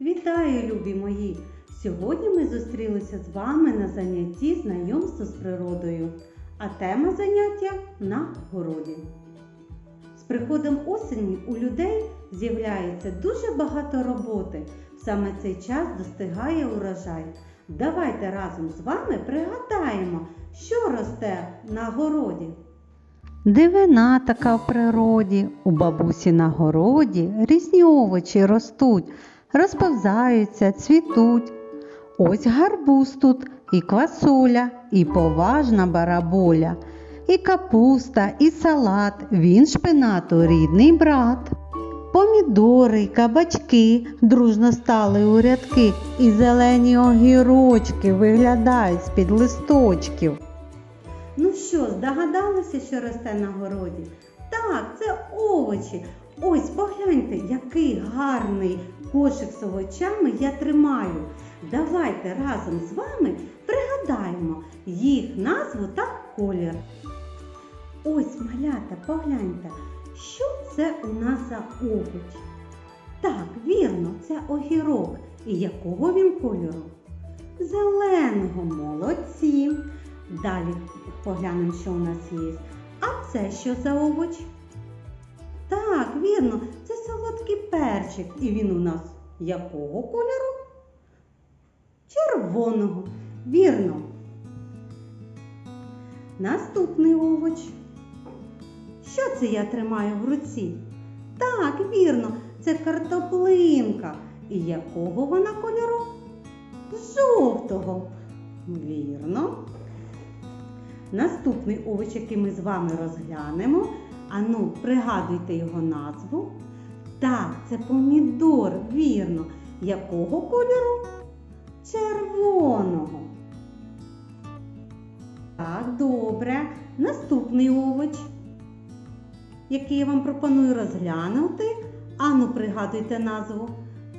Вітаю, любі мої! Сьогодні ми зустрілися з вами на занятті знайомства з природою, а тема заняття на городі. З приходом осені у людей з'являється дуже багато роботи. Саме цей час достигає урожай. Давайте разом з вами пригадаємо, що росте на городі. Дивина така в природі, у бабусі на городі різні овочі ростуть, розповзаються, цвітуть. Ось гарбуз тут, і квасоля, і поважна бараболя, і капуста, і салат, він шпинату рідний брат. Помідори, кабачки дружно стали у рядки, і зелені огірочки виглядають з-під листочків. Ну що, здогадалися, що росте на городі? Так, це овочі. Ось погляньте, який гарний кошик з овочами я тримаю. Давайте разом з вами пригадаємо їх назву та колір. Ось, малята, погляньте, що це у нас за овоч? Так, вірно, це огірок. І якого він кольору? Зеленого, молодці. Далі поглянемо, що у нас є. А це що за овоч? Так, вірно, це солодкий перчик. І він у нас якого кольору? Червоного. Вірно. Наступний овоч. Що це я тримаю в руці? Так, вірно, це картоплинка. І якого вона кольору? Жовтого. Вірно. Наступний овоч, який ми з вами розглянемо. Ану, пригадуйте його назву. Так, це помідор, вірно. Якого кольору? Червоного. Так, добре. Наступний овоч, який я вам пропоную розглянути. Ану, пригадуйте назву.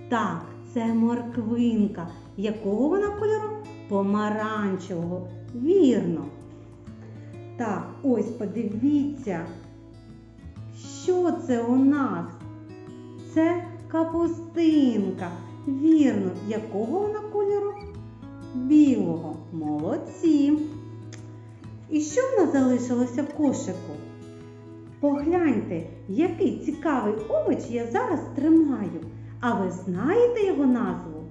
Так, це морквинка. Якого вона кольору? Помаранчевого. Вірно. Так, ось подивіться, що це у нас? Це капустинка. Вірно, якого вона кольору? Білого. Молодці. І що в нас залишилося в кошику? Погляньте, який цікавий овоч я зараз тримаю. А ви знаєте його назву?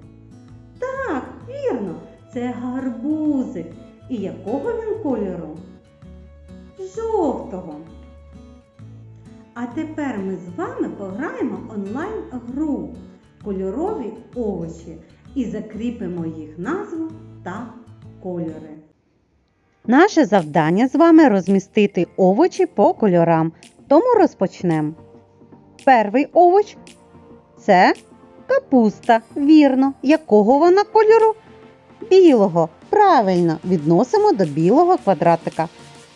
Так, вірно, це гарбузик. І якого він кольору? Жовтого. А тепер ми з вами пограємо онлайн-гру кольорові овочі і закріпимо їх назву та кольори. Наше завдання з вами розмістити овочі по кольорам. Тому розпочнемо. Перший овоч це капуста. Вірно. Якого вона кольору? Білого. Правильно, відносимо до білого квадратика.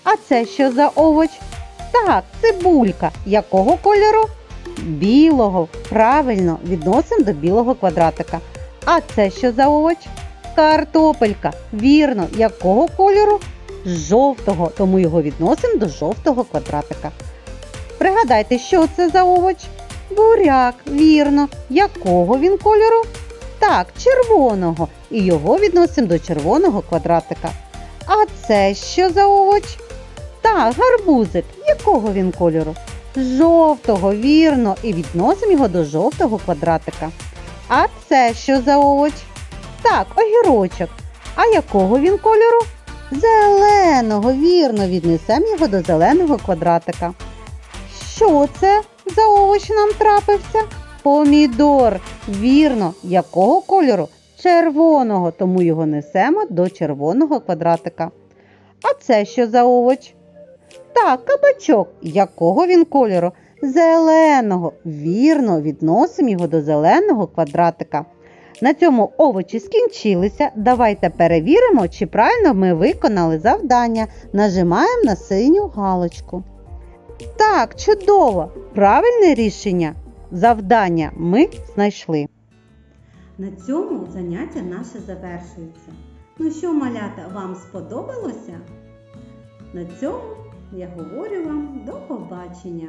А це що за овоч? Так, цибулька. Якого кольору? Білого. Правильно, відносимо до білого квадратика. А це що за овоч? Картопелька. Вірно, якого кольору? Жовтого, тому його відносимо до жовтого квадратика. Пригадайте, що це за овоч? Буряк, вірно. Якого він кольору? Так, червоного. І його відносимо до червоного квадратика. А це що за овоч? Так, гарбузик. Якого він кольору? Жовтого, вірно, і відносимо його до жовтого квадратика. А це що за овоч? Так, огірочок. А якого він кольору? Зеленого, вірно, віднесемо його до зеленого квадратика. Що це за овоч нам трапився? Помідор. Вірно, якого кольору? Червоного, тому його несемо до червоного квадратика. А це що за овоч? Так, кабачок. Якого він кольору? Зеленого. Вірно, відносимо його до зеленого квадратика. На цьому овочі скінчилися. Давайте перевіримо, чи правильно ми виконали завдання. Нажимаємо на синю галочку. Так, чудово! Правильне рішення завдання ми знайшли. На цьому заняття наше завершується. Ну що, малята, вам сподобалося? На цьому я говорю вам до побачення.